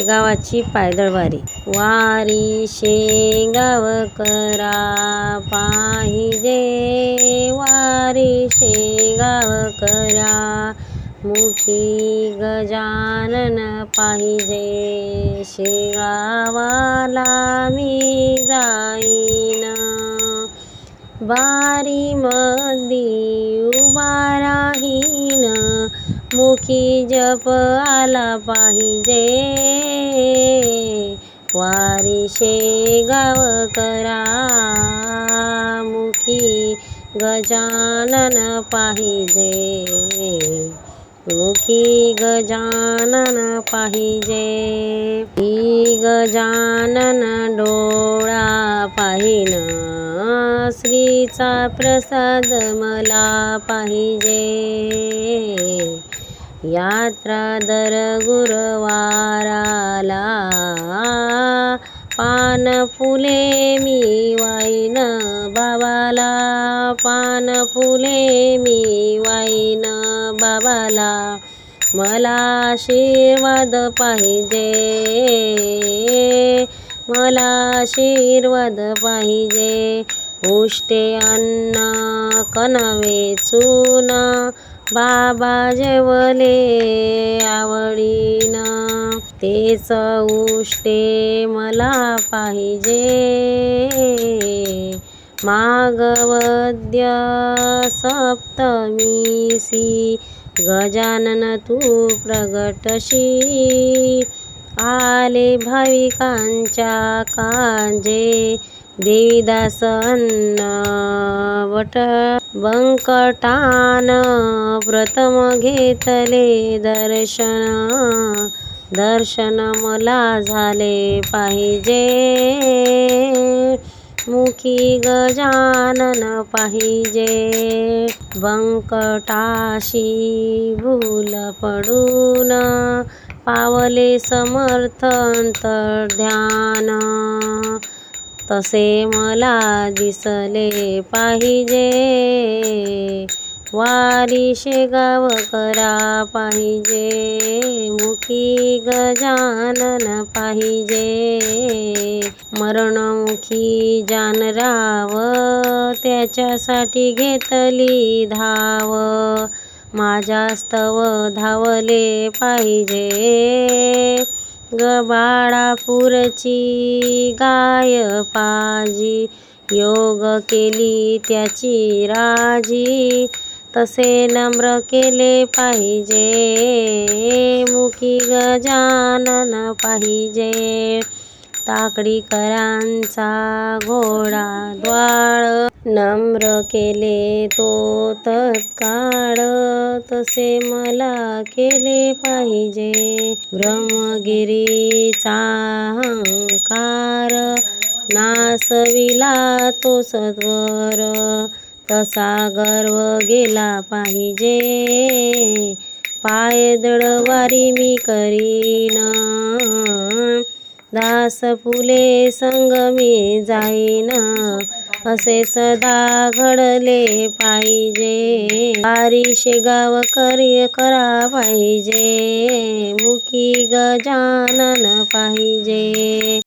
शेगावाची पायदळवारी. वारी शेगाव करा पाहिजे. वारी शेगाव करा. मुखी गजानन पाहिजे. शेगावाला मी जाईन. बारी मधी उभा राही मुखी जप आला पाहिजे. वारिशे गावकरा करा. मुखी गजानन पाहिजे. मुखी गजानन पाहिजे. ही गजानन डोळा पाहिन. श्रीचा प्रसाद मला पाहिजे. यात्रा दर गुरुवाराला पान फुले मी वाईन बाबाला. पान फुले मी वाईन बाबाला. मला आशीर्वाद पाहिजे. मला आशीर्वाद पाहिजे. उष्टे अन्न कनवे चून बाबा जेवले आवडीन. तेच उष्टे मला पाहिजे. मागवद्य सप्तमीसी गजानन तू प्रगटशी. आले भाविकांच्या कांजे देवीदास अन्न वट बंकटान प्रथम घेतले दर्शन. दर्शन मला झाले पाहिजे. मुखी गजानन पाहिजे. बंकटाशी भूल पडून पावले समर्थ अंतर्ध्यान. तसे मला दिसले पाहिजे. वारी शेगाव करा पाहिजे. मुखी गजानन पाहिजे. मरणमुखी जानराव त्याच्यासाठी घेतली धाव. माझ्यास्तव धावले पाहिजे. गबाळापूरची गाय पाजी. योग केली त्याची राजी. तसे नम्र केले पाहिजे. मुखी गजानन पाहिजे. ताकडीकरांचा घोडा द्वाळ नम्र केले तो तत्काळ तसे मला केले पाहिजे. ब्रह्मगिरीचा अहंकार नासविला तो सत्वर तसा गर्व गेला पाहिजे. पायदळवारी मी करीन दास फुले संग मी जाईन. असे सदा घडले पाहिजे. बारिश गाव करी करा पाहिजे मुखी गजानन पाहिजे.